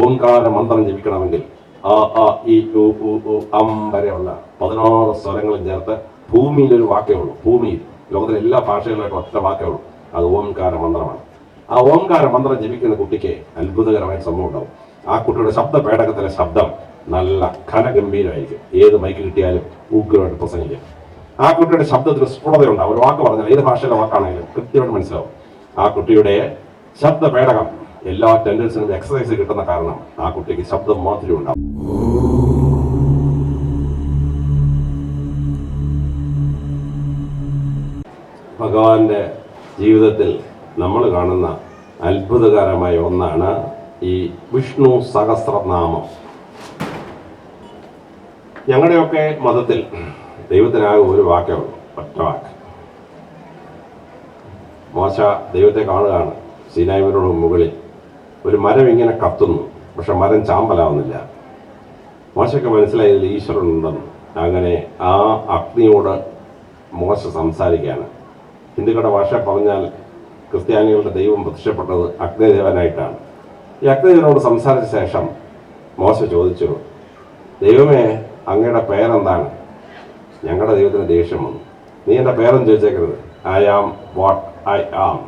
ഓംകാര മന്ത്രം ജപിക്കണമെങ്കിൽ ആ ആ ഈ അം വരെയുള്ള പതിനാറ് സ്വരങ്ങളും ചേർത്ത് ഭൂമിയിൽ ഒരു വാക്കേ ഉള്ളൂ. ഭൂമിയിൽ. ലോകത്തിലെ എല്ലാ ഭാഷകളിലായിട്ട് ഒറ്റ വാക്കേ ഉള്ളൂ. അത് ഓംകാര മന്ത്രമാണ്. ആ ഓംകാര മന്ത്രം ജപിക്കുന്ന കുട്ടിക്ക് അത്ഭുതകരമായ സംഭവം ഉണ്ടാവും. ആ കുട്ടിയുടെ ശബ്ദ പേടകത്തിലെ ശബ്ദം നല്ല ഘനഗംഭീരമായിരിക്കും. ഏത് മൈക്ക് കിട്ടിയാലും ഉഗ്രമായിട്ട് പ്രസംഗിക്കും. ആ കുട്ടിയുടെ ശബ്ദത്തിൽ സ്ഫുടതയുണ്ടാവും ഒരു വാക്ക് പറഞ്ഞാൽ ഏത് ഭാഷയിലെ വാക്കാണെങ്കിലും കൃത്യമായിട്ട് മനസ്സിലാവും. ആ കുട്ടിയുടെ ശബ്ദ പേടകം എല്ലാ ടെൻഡൻസിനും എക്സസൈസ് കിട്ടുന്ന കാരണം ആ കുട്ടിക്ക് ശബ്ദം മാത്രമേ ഉണ്ടാവും. ഭഗവാന്റെ ജീവിതത്തിൽ നമ്മൾ കാണുന്ന അത്ഭുതകരമായ ഒന്നാണ് ഈ വിഷ്ണു സഹസ്രനാമം. ഞങ്ങളുടെയൊക്കെ മതത്തിൽ ദൈവത്തിനാകെ ഒരു വാക്കേ ഉള്ളൂ ഒറ്റ വാക്ക്. മോശ ദൈവത്തെ കാണുകയാണ് സീനായ്മരുടെ മുകളിൽ. ഒരു മരം ഇങ്ങനെ കത്തുന്നു. പക്ഷെ മരം ചാമ്പലാവുന്നില്ല. മോശയ്ക്ക് മനസ്സിലായതിൽ ഈശ്വരനുണ്ടെന്ന് അങ്ങനെ ആ അഗ്നിയോട് മോശ സംസാരിക്കുകയാണ്. ഹിന്ദുക്കളുടെ ഭാഷ പറഞ്ഞാൽ ക്രിസ്ത്യാനികളുടെ ദൈവം പ്രത്യക്ഷപ്പെട്ടത് അഗ്നിദേവനായിട്ടാണ്. ഈ അഗ്നിദേവനോട് സംസാരിച്ച ശേഷം മോശ ചോദിച്ചു ദൈവമേ അങ്ങയുടെ പേരെന്താണ്? ഞങ്ങളുടെ ദൈവത്തിന് ദേഷ്യം വന്നു. നീ എന്റെ പേരെന്ന് ചോദിച്ചേക്കരുത്? I am what I am.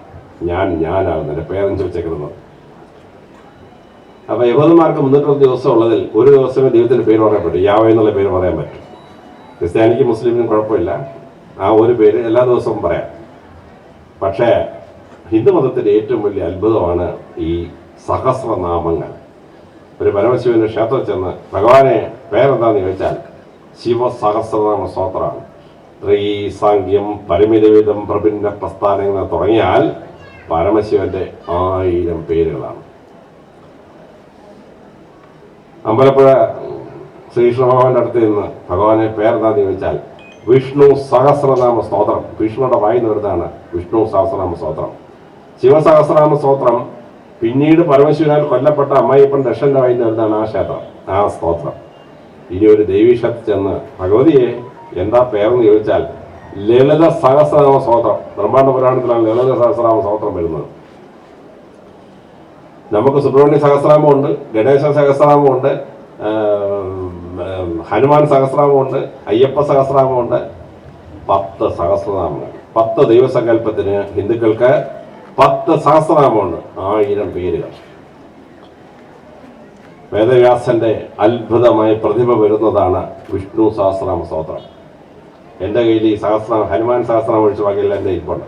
ഞാൻ ഞാനാകുന്നു എന്റെ പേരെന്ന് ചോദിച്ചേക്കരുത്? അപ്പൊ യഹൂദന്മാർക്ക് മുന്നൂറ്റൊരു ദിവസം ഉള്ളതിൽ ഒരു ദിവസമേ ദൈവത്തിന്റെ പേര് പറയാൻ പറ്റും. യാവ എന്നുള്ള പേര് പറയാൻ പറ്റും. ക്രിസ്ത്യാനിക്ക് മുസ്ലിമിനും കുഴപ്പമില്ല. ആ ഒരു പേര് എല്ലാ ദിവസവും പറയാം. പക്ഷേ ഹിന്ദു മതത്തിന്റെ ഏറ്റവും വലിയ അത്ഭുതമാണ് ഈ സഹസ്രനാമങ്ങൾ. ഒരു പരമശിവന്റെ ക്ഷേത്രത്തിൽ ചെന്ന് ഭഗവാനെ പേരെന്താന്ന് ചോദിച്ചാൽ ശിവ സഹസ്രനാമ സ്തോത്രമാണ്. ത്രീ സാങ്ക്യം പരിമിതവിധം പ്രഭിന്ന പ്രസ്ഥാനങ്ങൾ തുടങ്ങിയാൽ പരമശിവന്റെ ആയിരം പേരുകളാണ്. അമ്പലപ്പുഴ ശ്രീകൃഷ്ണഭഗവാന്റെ അടുത്ത് നിന്ന് ഭഗവാനെ പേരെന്താന്ന് ചോദിച്ചാൽ വിഷ്ണു സഹസ്രനാമ സ്തോത്രം. വിഷ്ണുവിടെ വായി വരുന്നതാണ് വിഷ്ണു സഹസ്രനാമ സ്തോത്രം. ശിവസഹസ്രനാമ സ്തോത്രം. പിന്നീട് പരമശിവനാൽ കൊല്ലപ്പെട്ട അമ്മായിപ്പൻ ദക്ഷന്റെ വായി വരുന്നതാണ് ആ ക്ഷേത്രം ആ സ്തോത്രം. ഇനി ഒരു ദേവീക്ഷത്തിൽ ചെന്ന് ഭഗവതിയെ എന്താ പേരെന്ന് ചോദിച്ചാൽ ലളിത സഹസ്രനാമ സ്തോത്രം. ബ്രഹ്മാണ്ഡ പുരാണത്തിലാണ് ലളിത സഹസ്രനാമ സ്തോത്രം വരുന്നത്. നമുക്ക് സുബ്രഹ്മണ്യ സഹസ്രാമമുണ്ട് ഗണേശ സഹസ്രാമമുണ്ട് ഹനുമാൻ സഹസ്രാമമുണ്ട് അയ്യപ്പ സഹസ്രാമമുണ്ട്. പത്ത് സഹസ്രനാമങ്ങൾ. പത്ത് ദൈവസങ്കല്പത്തിന് ഹിന്ദുക്കൾക്ക് പത്ത് സഹസ്രനാമമുണ്ട് ആയിരം പേരുകൾ. വേദവ്യാസന്റെ അത്ഭുതമായ പ്രതിഭ വരുന്നതാണ് വിഷ്ണു സഹസ്രനാമ സ്തോത്രം. എന്റെ കയ്യിൽ ഈ സഹസ്രനാമ ഹനുമാൻ സഹസ്രനാമം ഒഴിച്ച് ബാക്കിയെല്ലാം എന്റെ ഇരിപ്പുണ്ട്.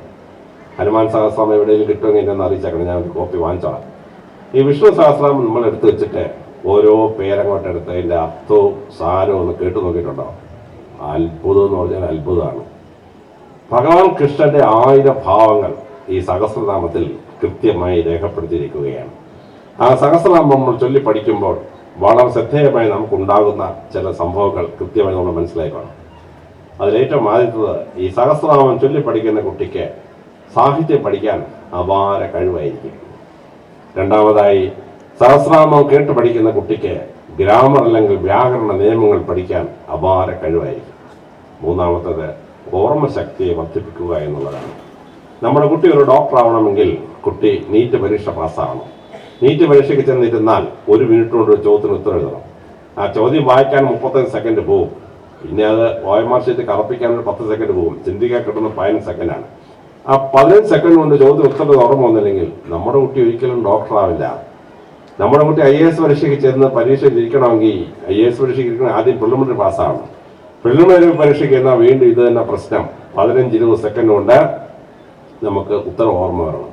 ഹനുമാൻ സഹസ്രനാമം എവിടെയെങ്കിലും കിട്ടുമെങ്കിൽ എന്നെ അറിയിച്ചേക്കണം. ഞാൻ ഒരു കോപ്പി വാങ്ങിച്ചോളാം. ഈ വിഷ്ണു സഹസ്രനാമം നമ്മൾ എടുത്തു വെച്ചിട്ട് ഓരോ പേരങ്ങോട്ട് എടുത്ത് അതിന്റെ അർത്ഥവും സാരവും ഒന്ന് കേട്ടു നോക്കിയിട്ടുണ്ടോ? അത്ഭുതം എന്ന് പറഞ്ഞാൽ അത്ഭുതമാണ്. ഭഗവാൻ കൃഷ്ണന്റെ ആയിരം ഭാവങ്ങൾ ഈ സഹസ്രനാമത്തിൽ കൃത്യമായി രേഖപ്പെടുത്തിയിരിക്കുകയാണ്. ആ സഹസ്രനാമം നമ്മൾ ചൊല്ലി പഠിക്കുമ്പോൾ വളരെ ശ്രദ്ധേയമായി നമുക്കുണ്ടാകുന്ന ചില സംഭവങ്ങൾ കൃത്യമായി നമ്മൾ മനസ്സിലാക്കണം അതിലേറ്റവും ആദ്യത്തത് ഈ സഹസ്രനാമം ചൊല്ലി പഠിക്കുന്ന കുട്ടിക്ക് സാഹിത്യം പഠിക്കാൻ അപാര കഴിവായിരിക്കും. രണ്ടാമതായി സഹസ്രാമം കേട്ട് പഠിക്കുന്ന കുട്ടിക്ക് ഗ്രാമർ അല്ലെങ്കിൽ വ്യാകരണ നിയമങ്ങൾ പഠിക്കാൻ അപാര കഴിവായിരിക്കും. മൂന്നാമത്തത് ഓർമ്മശക്തിയെ വർദ്ധിപ്പിക്കുക എന്നുള്ളതാണ്. നമ്മുടെ കുട്ടി ഒരു ഡോക്ടർ ആവണമെങ്കിൽ കുട്ടി നീറ്റ് പരീക്ഷ പാസ്സാവണം. നീറ്റ് പരീക്ഷയ്ക്ക് ചെന്നിരുന്നാൽ ഒരു മിനിറ്റ് കൊണ്ട് ഒരു ചോദ്യത്തിന് ഉത്തരം എഴുതണം. ആ ചോദ്യം വായിക്കാൻ മുപ്പത്തഞ്ച് സെക്കൻഡ് പോകും പിന്നെ അത് ഒ ചെയ്ത് കറപ്പിക്കാൻ ഒരു പത്ത് സെക്കൻഡ് പോകും ചിന്തിക്കാൻ കിട്ടുന്ന പതിനഞ്ച് സെക്കൻഡാണ് ആ പതിനഞ്ച് സെക്കൻഡ് കൊണ്ട് ചോദ്യം ഉത്തരം ഓർമ്മ വന്നില്ലെങ്കിൽ നമ്മുടെ കുട്ടി ഒരിക്കലും ഡോക്ടർ ആവില്ല. നമ്മുടെ കുട്ടി ഐ എസ് പരീക്ഷയ്ക്ക് ചെന്ന് പരീക്ഷയിൽ ഇരിക്കണമെങ്കിൽ ഐ എസ് പരീക്ഷയ്ക്ക് ഇരിക്കണം ആദ്യം പ്രിലിമിനറി പാസ്സാവണം പ്രിലിമിനറി പരീക്ഷയ്ക്ക് എന്നാൽ വീണ്ടും ഇത് തന്നെ പ്രശ്നം. പതിനഞ്ച് ഇരുപത് സെക്കൻഡ് കൊണ്ട് നമുക്ക് ഉത്തരം ഓർമ്മ വരണം.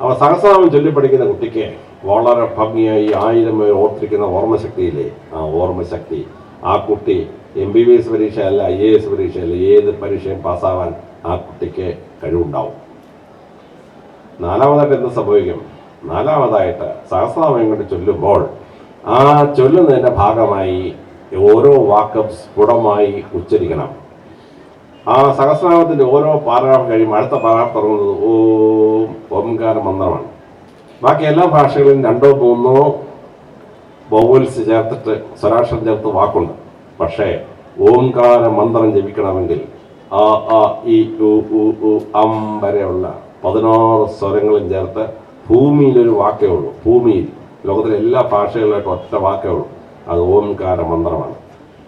അവ സഹസ്രനാമം ചൊല്ലിപ്പഠിക്കുന്ന കുട്ടിക്ക് വളരെ ഭംഗിയായി ആയിരം പേർ ഓർത്തിരിക്കുന്ന ഓർമ്മശക്തിയില്ലേ? ആ ഓർമ്മശക്തി. ആ കുട്ടി എം ബി ബി എസ് പരീക്ഷ അല്ല ഐ എ എസ് പരീക്ഷ അല്ല ഏത് പരീക്ഷയും പാസ്സാവാൻ ആ കുട്ടിക്ക് കഴിവുണ്ടാവും. നാലാമതായിട്ട് എന്ത് സംഭവിക്കും? നാലാമതായിട്ട് സഹസ്രനാമം കൊണ്ട് ചൊല്ലുമ്പോൾ ആ ചൊല്ലുന്നതിന്റെ ഭാഗമായി ഓരോ വാക്കും സ്ഫുടമായി ഉച്ചരിക്കണം. ആ സഹസ്രനാമത്തിന്റെ ഓരോ പാരാഗ്രാഫ് കഴിയുമ്പോൾ അടുത്ത പാരാഗ്രാഫ് തുടങ്ങുന്നത് ഓം ഓംകാര മന്ത്രമാണ്. ബാക്കി എല്ലാ ഭാഷകളിലും രണ്ടോ മൂന്നോ വൗവൽസ് ചേർത്തിട്ട് സ്വരാക്ഷരം ചേർത്ത് വാക്കുണ്ട്. പക്ഷേ ഓംകാര മന്ത്രം ജപിക്കണമെങ്കിൽ ആ ആ ഇ ഉ ഉ ഉ അം വരെയുള്ള പതിനാറ് സ്വരങ്ങളും ചേർത്ത് ഭൂമിയിലൊരു വാക്കേ ഉള്ളൂ. ഭൂമിയിൽ. ലോകത്തിലെ എല്ലാ ഭാഷകളിലായിട്ട് ഒറ്റ വാക്കേ ഉള്ളൂ. അത് ഓംകാര മന്ത്രമാണ്.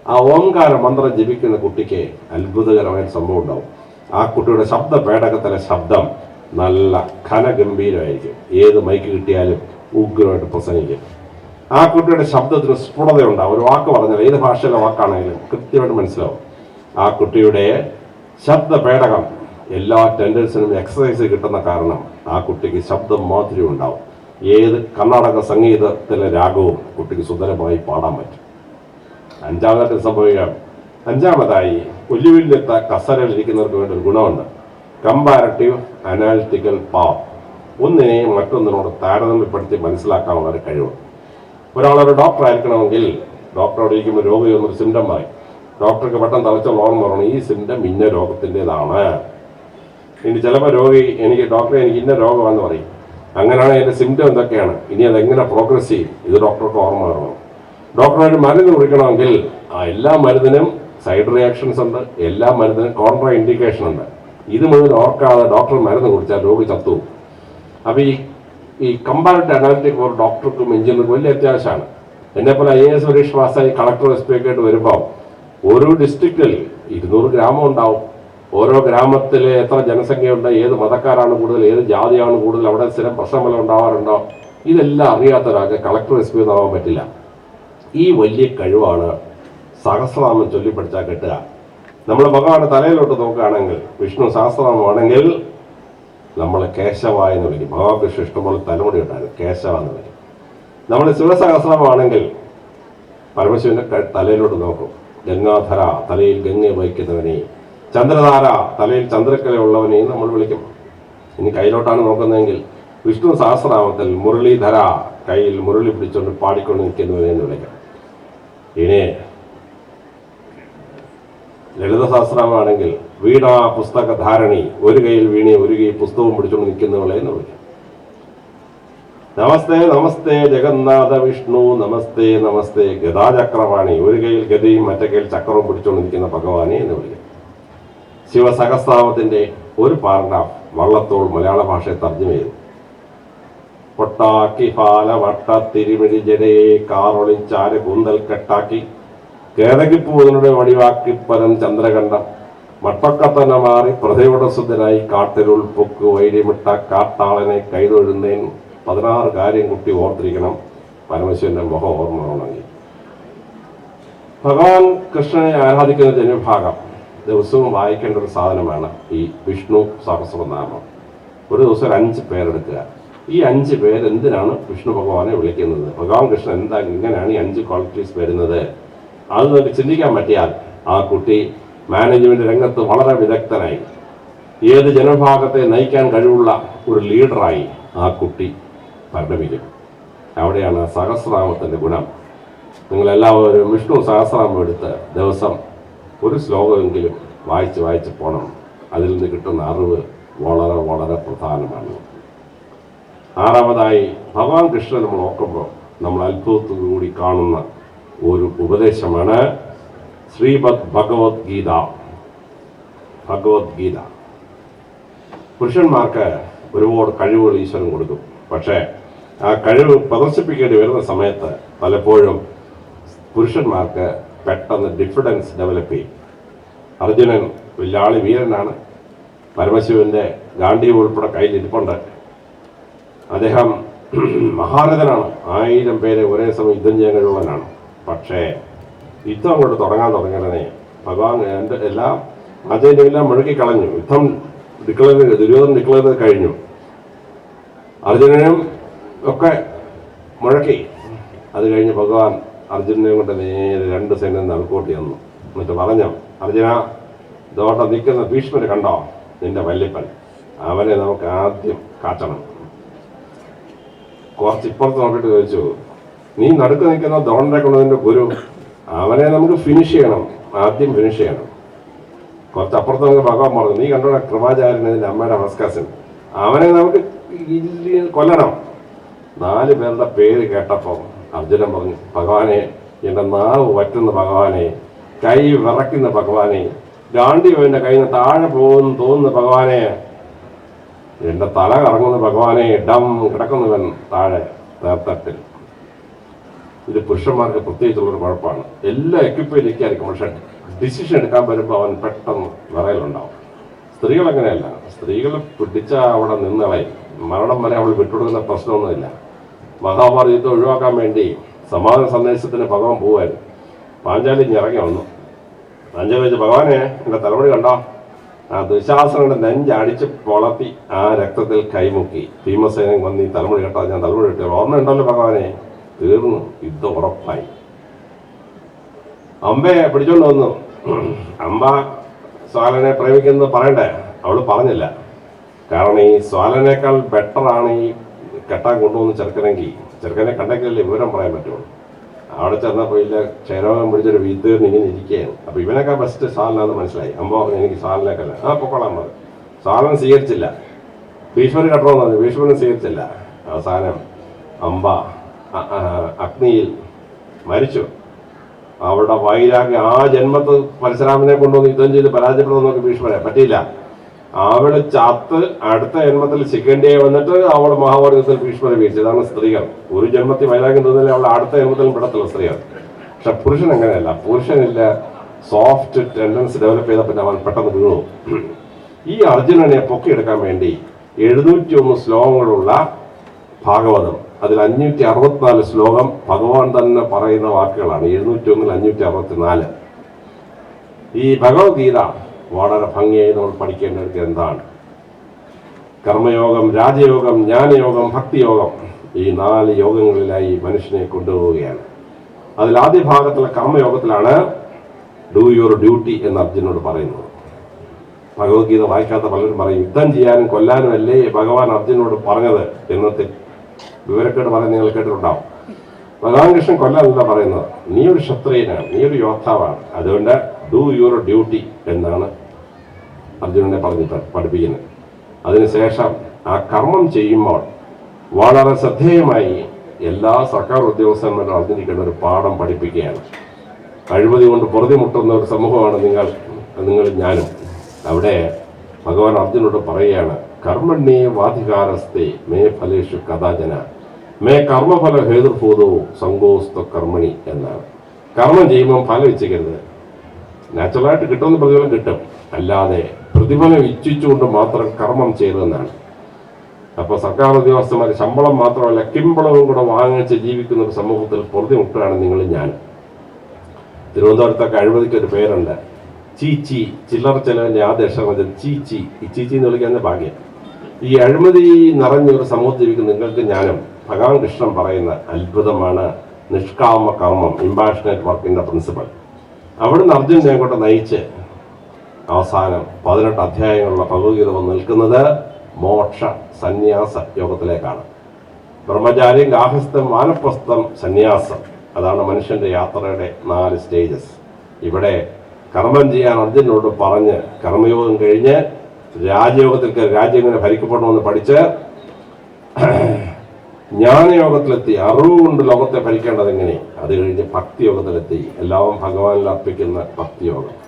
ആ ഓംകാര മന്ത്രം ജപിക്കുന്ന കുട്ടിക്ക് അത്ഭുതകരമായ സംഭവം ഉണ്ടാവും. ആ കുട്ടിയുടെ ശബ്ദ പേടകത്തിലെ ശബ്ദം നല്ല ഘനഗംഭീരമായിരിക്കും. ഏത് മൈക്ക് കിട്ടിയാലും ഉഗ്രമായിട്ട് പ്രസംഗിക്കും. ആ കുട്ടിയുടെ ശബ്ദത്തിന് സ്ഫുടതയുണ്ടാവും. ഒരു വാക്ക് പറഞ്ഞാൽ ഏത് ഭാഷയിലെ വാക്കാണെങ്കിലും കൃത്യമായിട്ട് മനസ്സിലാവും. ആ കുട്ടിയുടെ ശബ്ദ പേടകം എല്ലാ ടെൻഡൻസിനും എക്സസൈസ് കിട്ടുന്ന കാരണം ആ കുട്ടിക്ക് ശബ്ദം മാധുര്യം ഉണ്ടാവും. ഏത് കർണാടക സംഗീതത്തിലെ രാഗവും കുട്ടിക്ക് സുന്ദരമായി പാടാൻ പറ്റും. അഞ്ചാമതായിട്ട് സംഭവിക്കാം. അഞ്ചാമതായി വലിയ വലിയ കസരയിലിരിക്കുന്നവർക്ക് വേണ്ട ഒരു ഗുണമുണ്ട്. കമ്പാരറ്റീവ് അനാലിറ്റിക്കൽ പവർ ഒന്നിനെയും മറ്റൊന്നിനോട് താരതമ്യപ്പെടുത്തി മനസ്സിലാക്കാനുള്ള ഒരു കഴിവ്. ഒരാളൊരു ഡോക്ടർ ആയിരിക്കണമെങ്കിൽ ഡോക്ടറോട് ഇരിക്കുമ്പോൾ രോഗിയൊന്നൊരു സിംറ്റം പറയും ഡോക്ടർക്ക് പെട്ടെന്ന് തളച്ച ഓർമ്മ പറഞ്ഞു ഈ സിംറ്റം ഇന്ന രോഗത്തിന്റെതാണ്. ഇനി ചിലപ്പോൾ രോഗി എനിക്ക് ഡോക്ടറെ എനിക്ക് ഇന്ന രോഗമാണെന്ന് പറയും. അങ്ങനെയാണ് എന്റെ സിംറ്റം എന്തൊക്കെയാണ് ഇനി അതെങ്ങനെ പ്രോഗ്രസ് ചെയ്യും? ഇത് ഡോക്ടർക്ക് ഓർമ്മ വരണം. ഡോക്ടർ ഒരു മരുന്ന് കുടിക്കണമെങ്കിൽ ആ എല്ലാ മരുന്നിനും സൈഡ് റിയാക്ഷൻസ് ഉണ്ട് എല്ലാ മരുന്നിനും കോൺട്രാ ഇൻഡിക്കേഷൻ ഉണ്ട്. ഇത് മുഴുവൻ ഓർക്കാതെ ഡോക്ടർ മരുന്ന് കുടിച്ചാൽ രോഗി ചത്തു. അപ്പോൾ ഈ ഈ കമ്പാരറ്റീവ് അനാലിറ്റിക് ഒരു ഡോക്ടർക്കും എഞ്ചിനീയർക്കും വലിയ അത്യാവശ്യമാണ് എന്നെപ്പോലെ ഐ എ എസ് സുരേഷ് പാസ്സായി കളക്ടർ എസ് പി ഒക്കെ ആയിട്ട് വരുമ്പോൾ ഓരോ ഡിസ്ട്രിക്റ്റിൽ ഇരുന്നൂറ് ഗ്രാമം ഉണ്ടാവും. ഓരോ ഗ്രാമത്തിലെ എത്ര ജനസംഖ്യയുണ്ട് ഏത് മതക്കാരാണ് കൂടുതൽ ഏത് ജാതിയാണ് കൂടുതൽ അവിടെ സ്ഥിരം പ്രശ്നം വല്ലതും ഉണ്ടാവാറുണ്ടോ? ഇതെല്ലാം അറിയാത്ത ഒരാൾക്ക് കളക്ടർ എസ് പി ഒന്നാവാൻ പറ്റില്ല. ഈ വലിയ കഴിവാണ് സഹസ്രനാമം ചൊല്ലി കിട്ടുക. നമ്മൾ ഭഗവാന്റെ തലയിലോട്ട് നോക്കുകയാണെങ്കിൽ വിഷ്ണു സഹസ്രനാമമാണെങ്കിൽ നമ്മൾ കേശവ എന്ന് വിളിക്കും. ഭഗവാൻ കൃഷ്ണ ഇഷ്ടംപോലെ തലമുടി ഉണ്ടായിരുന്നു കേശവ എന്ന് വിളിക്കും. നമ്മൾ ശിവസഹസ്രമാണെങ്കിൽ പരമശിവന്റെ തലയിലോട്ട് നോക്കും. ഗംഗാധര തലയിൽ ഗംഗ വഹിക്കുന്നവനെ ചന്ദ്രധാര തലയിൽ ചന്ദ്രക്കല ഉള്ളവനെ നമ്മൾ വിളിക്കും. ഇനി കയ്യിലോട്ടാണ് നോക്കുന്നതെങ്കിൽ വിഷ്ണു സഹസ്രനാമത്തിൽ മുരളീധര കയ്യിൽ മുരളി പിടിച്ചുകൊണ്ട് പാടിക്കൊണ്ട് നിൽക്കുന്നവനെ എന്ന് വിളിക്കാം. ഇനി ലളിത സഹസ്രനാമാണെങ്കിൽ വീണ പുസ്തക ധാരണി ഒരു കയ്യിൽ വീണി ഒരു കൈ പുസ്തകവും പിടിച്ചുകൊണ്ട് നിൽക്കുന്നവളെ എന്ന് വിളിക്കാം. നമസ്തേ നമസ്തേ ജഗന്നാഥ വിഷ്ണു നമസ്തേ നമസ്തേ. ഗതാചക്രവാണി ഒരു കയ്യിൽ ഗതിയും മറ്റേ കയ്യിൽ ചക്രവും പിടിച്ചുകൊണ്ടിരിക്കുന്ന ഭഗവാനെ എന്ന് വിളിക്കും. ശിവസഹസ്രാമത്തിന്റെ ഒരു പാരഗ്രാഫ് വള്ളത്തോൾ മലയാള ഭാഷയെ തർജമ ചെയ്തു. പൊട്ടാക്കി ഫാല വട്ട തിരുമിഴി ജടയെ കാറൊളിച്ചാൽ കൂന്തൽ കെട്ടാക്കി. കേതകിപ്പൂതനുടെ വടിവാക്കി പരം ചന്ദ്രകണ്ഠം. മട്ടക്കത്തന്നെ മാറി പ്രതിവടസുദ്ധനായി കാട്ടിലുൾ പൊക്ക് വൈര്യമിട്ട കാട്ടാളനെ കൈതൊഴുന്നേൻ പതിനാറ് കാര്യം കുട്ടി ഓർത്തിരിക്കണം. പരമശിവന്റെ മുഖം ഓർമ്മ വേണമെങ്കിൽ ഭഗവാൻ കൃഷ്ണനെ ആരാധിക്കുന്ന ജനവിഭാഗം ദിവസവും വായിക്കേണ്ട ഒരു സാധനമാണ് ഈ വിഷ്ണു സഹസ്രനാമം. ഒരു ദിവസം ഒരു അഞ്ച് പേരെടുക്കുക. ഈ അഞ്ച് പേര് എന്തിനാണ് വിഷ്ണു ഭഗവാനെ വിളിക്കുന്നത്? ഭഗവാൻ കൃഷ്ണൻ എന്താ ഇങ്ങനെയാണ് ഈ അഞ്ച് ക്വാളിറ്റീസ് വരുന്നത്? അത് നമുക്ക് ചിന്തിക്കാൻ പറ്റിയാൽ ആ കുട്ടി മാനേജ്മെന്റ് രംഗത്ത് വളരെ വിദഗ്ധനായി. ഏത് ജനവിഭാഗത്തെ നയിക്കാൻ കഴിവുള്ള ഒരു ലീഡറായി ആ കുട്ടി പരിണമിക്കും അവിടെയാണ് സഹസ്രനാമത്തിന്റെ ഗുണം. നിങ്ങളെല്ലാവരും വിഷ്ണു സഹസ്രനാമം എടുത്ത് ദിവസം ഒരു ശ്ലോകമെങ്കിലും വായിച്ച് വായിച്ച് പോകണം അതിൽ നിന്ന് കിട്ടുന്ന അറിവ് വളരെ വളരെ പ്രധാനമാണ്. ആറാമതായി ഭഗവാൻ കൃഷ്ണൻ നമ്മൾ നോക്കുമ്പോൾ നമ്മൾ അത്ഭുതത്തോടുകൂടി കാണുന്ന ഒരു ഉപദേശമാണ് ശ്രീമദ് ഭഗവത്ഗീത ഭഗവത്ഗീത പുരുഷന്മാർക്ക് ഒരുപാട് കഴിവുകൾ ഈശ്വരൻ കൊടുക്കും. പക്ഷേ ആ കഴിവ് പ്രദർശിപ്പിക്കേണ്ടി വരുന്ന സമയത്ത് പലപ്പോഴും പുരുഷന്മാർക്ക് പെട്ടെന്ന് ഡിഫിഡൻസ് ഡെവലപ്പ് ചെയ്യും. അർജുനൻ വില്ലാളി വീരനാണ്. പരമശിവന്റെ ഗാന്ധി ഉൾപ്പെടെ കയ്യിലിരിപ്പുണ്ട്. അദ്ദേഹം മഹാരഥനാണ്. ആയിരം പേരെ ഒരേ സമയം യുദ്ധം ചെയ്യാൻ കഴിവുള്ളവനാണ്. പക്ഷേ യുദ്ധം അങ്ങോട്ട് തുടങ്ങാൻ തുടങ്ങണേ ഭഗവാൻ എന്റെ എല്ലാ എല്ലാം മുഴുക്കി കളഞ്ഞു യുദ്ധം ഡിക്ലെയർ ദുര്യോധന ഡിക്ലെയർ കഴിഞ്ഞു. അർജുനനും ഒക്കെ മുഴക്കി. അത് കഴിഞ്ഞ് ഭഗവാൻ അർജുനനെ കൊണ്ട് നേരെ രണ്ട് സൈന്യം നടുക്കോട്ടി വന്നു എന്നിട്ട് പറഞ്ഞു അർജുന ദോട്ട നിൽക്കുന്ന ഭീഷ്മര് കണ്ടോ? നിന്റെ വല്യപ്പൻ. അവനെ നമുക്ക് ആദ്യം കാച്ചണം. കുറച്ച് ഇപ്പുറത്ത് നോക്കിയിട്ട് ചോദിച്ചു നീ നടുക്ക് നിൽക്കുന്ന ദ്രോണനെ കൊണ്ട് നിന്റെ ഗുരു അവനെ നമുക്ക് ഫിനിഷ് ചെയ്യണം. ആദ്യം ഫിനിഷ് ചെയ്യണം. കുറച്ച് അപ്പുറത്ത് നമുക്ക് ഭഗവാൻ പറഞ്ഞു നീ കണ്ടോടെ കൃപാചാര്യൻ അമ്മയുടെ ഭസ്കാസൻ അവനെ നമുക്ക് കൊല്ലണം. നാല് പേരുടെ പേര് കേട്ടപ്പോൾ അർജുനൻ പറഞ്ഞു ഭഗവാനെ എന്റെ നാവ് വറ്റുന്ന ഭഗവാനെ കൈ വിറയ്ക്കുന്ന ഭഗവാനെ ഗാന്ധിവന്റെ കയ്യിൽ നിന്ന് താഴെ പോകുന്നു തോന്നുന്ന ഭഗവാനെ എന്റെ തല കറങ്ങുന്ന ഭഗവാനെ ഡം കിടക്കുന്നവൻ താഴെ തേർത്തട്ടിൽ. ഇത് പുരുഷന്മാർക്ക് പ്രത്യേകിച്ചുള്ളൊരു കുഴപ്പമാണ്. എല്ലാ എക്യുപ്പയിലേക്കായിരിക്കും പക്ഷെ ഡിസിഷൻ എടുക്കാൻ വരുമ്പോൾ അവൻ പെട്ടെന്ന് വിറയിലുണ്ടാവും. സ്ത്രീകൾ അങ്ങനെയല്ല. സ്ത്രീകൾ പിടിച്ച അവിടെ നിന്നളയും മരണം വരെ അവൾ വിട്ടുകൊടുക്കുന്ന പ്രശ്നമൊന്നുമില്ല. മഹാഭാരത യുദ്ധം ഒഴിവാക്കാൻ വേണ്ടി സമാധാന സന്ദേശത്തിന് ഭഗവാൻ പോവായിരുന്നു പാഞ്ചാലി ഇറങ്ങി വന്നു. പാഞ്ചാലി വെച്ച് ഭഗവാനെ എന്റെ തലമുടി കണ്ടോ? ആ ദുശാസനയുടെ നെഞ്ചടിച്ച് പൊളത്തി ആ രക്തത്തിൽ കൈമുക്കി. ഭീമസേനൻ വന്ന് ഈ തലമുടി കെട്ടാ ഞാൻ തലമുടി കെട്ടി ഓർമ്മയുണ്ടല്ലോ ഭഗവാനെ. തീർന്നു. യുദ്ധം ഉറപ്പായി. അമ്പയെ പിടിച്ചോണ്ട് വന്നു. അമ്പ സ്വാലനെ പ്രേമിക്കുന്നത് പറയണ്ടേ? അവൾ പറഞ്ഞില്ല. കാരണം ഈ സ്വാലനേക്കാൾ ബെറ്ററാണ് ഈ കെട്ടാൻ കൊണ്ടുവന്ന് ചെറുക്കനെങ്കിൽ ചെറുക്കനെ കണ്ടെങ്കിലല്ലേ വിവരം പറയാൻ പറ്റുള്ളൂ. അവിടെ ചെന്നപ്പോൾ ഇല്ല ക്ഷയരോഗം പിടിച്ചൊരു വീട്ടുകാരൻ ഇങ്ങനെ ഇരിക്കുകയാണ്. അപ്പോൾ ഇവനൊക്കെ ബെസ്റ്റ് സാലനാന്ന് മനസ്സിലായി. അമ്മ പറഞ്ഞു എനിക്ക് സാലിനേക്കല്ല ആ പൊക്കോളാൻ പറഞ്ഞു സാലൻ സ്വീകരിച്ചില്ല. ഭീഷ്മർ കെട്ടണമെന്ന് പറഞ്ഞു. ഭീഷ്മനും സ്വീകരിച്ചില്ല. അവസാനം അമ്പ അഗ്നിയിൽ മരിച്ചു. അവരുടെ വൈരാഗ്യം ആ ജന്മത്ത് പരശുരാമനെ കൊണ്ടുവന്ന് യുദ്ധം ചെയ്ത് പരാജയപ്പെടുമെന്നൊക്കെ ഭീഷ്മരെ പറ്റിയില്ല. അവൾ ചത്ത് അടുത്ത ജന്മത്തിൽ ശിഖണ്ഡിയെ വന്നിട്ട് അവൾ മഹാഭാരതത്തിൽ ഭീഷ്മരെ വീഴ്ച ഇതാണ് സ്ത്രീകൾ. ഒരു ജന്മത്തിൽ വൈരാഗ്യം തോന്നിയാൽ അവൾ അടുത്ത ജന്മത്തിലും പെടത്തുള്ള സ്ത്രീകൾ. പക്ഷെ പുരുഷൻ അങ്ങനെയല്ല. പുരുഷനില്ല. സോഫ്റ്റ് ടെൻഡൻസ് ഡെവലപ്പ് ചെയ്ത പിന്നെ അവൻ പെട്ടെന്ന് വീണു. ഈ അർജുനനെ പൊക്കിയെടുക്കാൻ വേണ്ടി എഴുന്നൂറ്റി ഒന്ന് ശ്ലോകങ്ങളുള്ള ഭാഗവതം. അതിൽ അഞ്ഞൂറ്റി അറുപത്തിനാല് ശ്ലോകം ഭഗവാൻ തന്നെ പറയുന്ന വാക്കുകളാണ്. എഴുന്നൂറ്റി ഒന്നിൽ അഞ്ഞൂറ്റി അറുപത്തിനാല് ഈ ഭഗവത്ഗീത വളരെ ഭംഗിയായി നമ്മൾ പഠിക്കേണ്ടത് എന്താണ്? കർമ്മയോഗം രാജയോഗം ജ്ഞാനയോഗം ഭക്തിയോഗം ഈ നാല് യോഗങ്ങളിലായി മനുഷ്യനെ കൊണ്ടുപോവുകയാണ്. അതിൽ ആദ്യ ഭാഗത്തുള്ള കർമ്മയോഗത്തിലാണ് ഡു യുവർ ഡ്യൂട്ടി എന്ന് അർജുനോട് പറയുന്നത്. ഭഗവത്ഗീത വായിക്കാത്ത പലരും പറയും യുദ്ധം ചെയ്യാനും കൊല്ലാനും അല്ലേ ഭഗവാൻ അർജുനോട് പറഞ്ഞത്? എന്നത്തെ വിവരക്കേട് പറയാൻ നിങ്ങൾ കേട്ടിട്ടുണ്ടാവും. ഭഗവാൻ കൃഷ്ണൻ കൊല്ലാനല്ല പറയുന്നത്. നീ ഒരു ക്ഷത്രിയനാണ് നീ ഒരു യോദ്ധാവാണ്. അതുകൊണ്ട് ഡു യുവർ ഡ്യൂട്ടി എന്നാണ് അർജുനനെ പറഞ്ഞിട്ട് പഠിപ്പിക്കുന്നത്. അതിനുശേഷം ആ കർമ്മം ചെയ്യുമ്പോൾ വളരെ ശ്രദ്ധേയമായി എല്ലാ സർക്കാർ ഉദ്യോഗസ്ഥന്മാരും അറിഞ്ഞിരിക്കുന്ന ഒരു പാഠം പഠിപ്പിക്കുകയാണ്. അഴിമതി കൊണ്ട് പൊറുതി മുട്ടുന്ന ഒരു സമൂഹമാണ് നിങ്ങൾ നിങ്ങൾ ഞാനും. അവിടെ ഭഗവാൻ അർജുനോട് പറയുകയാണ് കർമ്മണ്യേ വാധികാരസ്ഥേ മേ ഫലേഷു കഥാചന മേ കർമ്മഫല ഹേതുഭൂതോ സങ്കോസ്ത കർമ്മണി എന്നാണ്. കർമ്മം ചെയ്യുമ്പോൾ ഫലം വെച്ചിരിക്കരുത് നാച്ചുറലായിട്ട് കിട്ടുന്ന പ്രതിഫലം കിട്ടും. അല്ലാതെ പ്രതിഫലം ഇച്ഛിച്ചുകൊണ്ട് മാത്രം കർമ്മം ചെയ്തതെന്നാണ്. അപ്പൊ സർക്കാർ ഉദ്യോഗസ്ഥന്മാർ ശമ്പളം മാത്രമല്ല കിമ്പളവും കൂടെ വാങ്ങിച്ച് ജീവിക്കുന്ന ഒരു സമൂഹത്തിൽ പൊറുതി മുട്ടാണ് നിങ്ങൾ ഞാൻ തിരുവനന്തപുരത്തൊക്കെ അഴിമതിക്ക് ഒരു പേരുണ്ട് ചീച്ചി ചില്ലറ ചിലവിന്റെ ആദേശം അക്ഷരം ചീച്ചി ഈ ചീച്ചി എന്ന് വിളിക്കുന്ന ഭാഗ്യം. ഈ അഴിമതി നിറഞ്ഞ ഒരു സമൂഹത്തിൽ ജീവിക്കുന്ന നിങ്ങൾക്ക് ഞാനും ഭഗവാൻ കൃഷ്ണൻ പറയുന്ന അത്ഭുതമാണ് നിഷ്കാമ കർമ്മം ഇമ്പാഷനേറ്റ് വർക്കിന്റെ പ്രിൻസിപ്പൾ അവിടുന്ന് അർജുൻ കൊണ്ട് നയിച്ച് അവസാനം പതിനെട്ട് അധ്യായങ്ങളുള്ള ഭഗവത്ഗീത നിൽക്കുന്നത് മോക്ഷ സന്യാസ യോഗത്തിലേക്കാണ്. ബ്രഹ്മചാരി ഗാഹസ്ഥം വാനപ്രസ്ഥം സന്യാസം. അതാണ് മനുഷ്യന്റെ യാത്രയുടെ നാല് സ്റ്റേജസ് ഇവിടെ കർമ്മം ചെയ്യാൻ അർജുനോട് പറഞ്ഞ് കർമ്മയോഗം കഴിഞ്ഞ് രാജയോഗത്തിൽ രാജ്യം ഇങ്ങനെ ഭരിക്കപ്പെടണമെന്ന് പഠിച്ച് ജ്ഞാനയോഗത്തിലെത്തി അറിവ് കൊണ്ട് ലോകത്തെ ഭരിക്കേണ്ടത് എങ്ങനെ അത് കഴിഞ്ഞ് ഭക്തിയോഗത്തിലെത്തി. എല്ലാം ഭഗവാനിൽ അർപ്പിക്കുന്ന ഭക്തിയോഗം.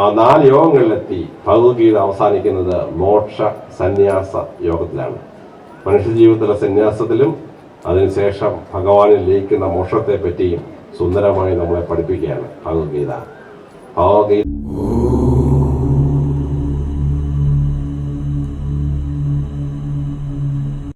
ആ നാല് യോഗങ്ങളിലെത്തി ഭഗവത്ഗീത അവസാനിക്കുന്നത് മോക്ഷ സന്യാസ യോഗത്തിലാണ്. മനുഷ്യ ജീവിതത്തിലെ സന്യാസത്തിലും അതിനുശേഷം ഭഗവാനിൽ ലയിക്കുന്ന മോക്ഷത്തെ പറ്റിയും സുന്ദരമായി നമ്മളെ പഠിപ്പിക്കുകയാണ് ഭഗവത്ഗീത. ഭഗവത്ഗീത